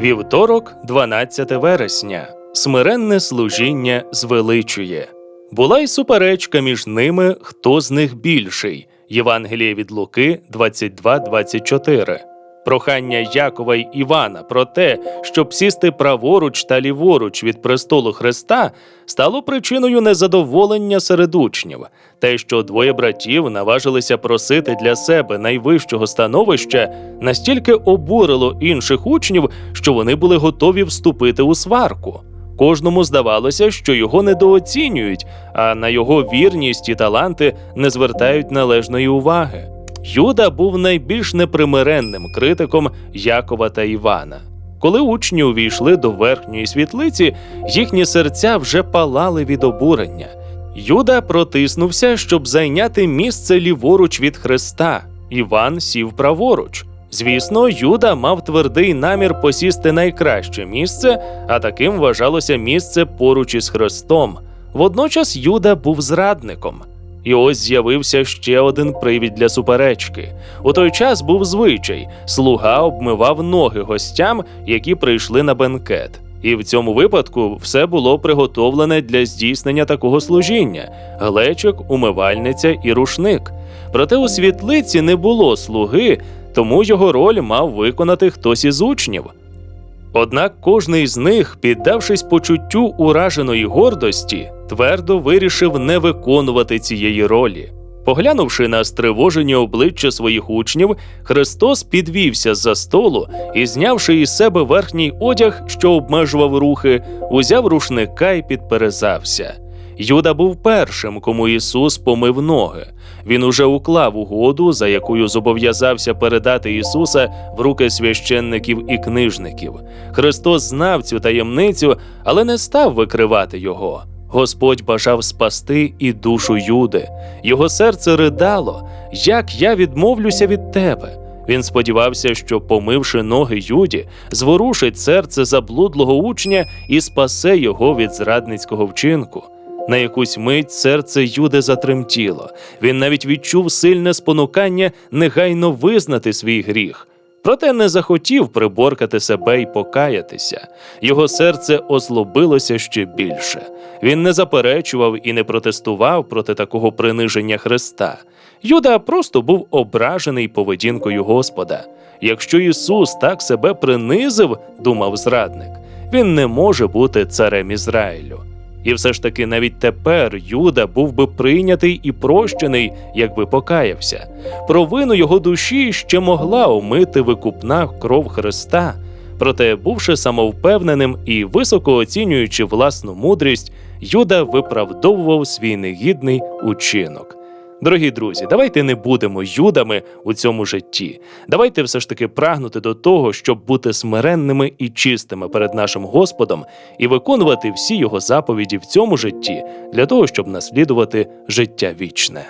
Вівторок, 12 вересня. Смиренне служіння звеличує. Була й суперечка між ними, хто з них більший. Євангеліє від Луки 22-24. Прохання Якова й Івана про те, щоб сісти праворуч та ліворуч від престолу Христа, стало причиною незадоволення серед учнів. Те, що двоє братів наважилися просити для себе найвищого становища, настільки обурило інших учнів, що вони були готові вступити у сварку. Кожному здавалося, що його недооцінюють, а на його вірність і таланти не звертають належної уваги. Юда був найбільш непримиренним критиком Якова та Івана. Коли учні увійшли до верхньої світлиці, їхні серця вже палали від обурення. Юда протиснувся, щоб зайняти місце ліворуч від Христа. Іван сів праворуч. Звісно, Юда мав твердий намір посісти найкраще місце, а таким вважалося місце поруч із Христом. Водночас Юда був зрадником. І ось з'явився ще один привід для суперечки. У той час був звичай: слуга обмивав ноги гостям, які прийшли на бенкет. І в цьому випадку все було приготовлене для здійснення такого служіння: глечик, умивальниця і рушник. Проте у світлиці не було слуги, тому його роль мав виконати хтось із учнів. Однак кожний з них, піддавшись почуттю ураженої гордості, твердо вирішив не виконувати цієї ролі. Поглянувши на стривожені обличчя своїх учнів, Христос підвівся з-за столу і, знявши із себе верхній одяг, що обмежував рухи, узяв рушника і підперезався. Юда був першим, кому Ісус помив ноги. Він уже уклав угоду, за якою зобов'язався передати Ісуса в руки священників і книжників. Христос знав цю таємницю, але не став викривати його. Господь бажав спасти і душу Юди. Його серце ридало, як я відмовлюся від тебе. Він сподівався, що, помивши ноги Юді, зворушить серце заблудлого учня і спасе його від зрадницького вчинку. На якусь мить серце Юди затремтіло. Він навіть відчув сильне спонукання негайно визнати свій гріх. Проте не захотів приборкати себе і покаятися. Його серце озлобилося ще більше. Він не заперечував і не протестував проти такого приниження Христа. Юда просто був ображений поведінкою Господа. Якщо Ісус так себе принизив, думав зрадник, він не може бути царем Ізраїлю. І все ж таки навіть тепер Юда був би прийнятий і прощений, якби покаявся. Провину його душі ще могла омити викупна кров Христа. Проте, бувши самовпевненим і високо оцінюючи власну мудрість, Юда виправдовував свій негідний учинок. Дорогі друзі, давайте не будемо юдами у цьому житті. Давайте все ж таки прагнути до того, щоб бути смиренними і чистими перед нашим Господом і виконувати всі його заповіді в цьому житті для того, щоб наслідувати життя вічне.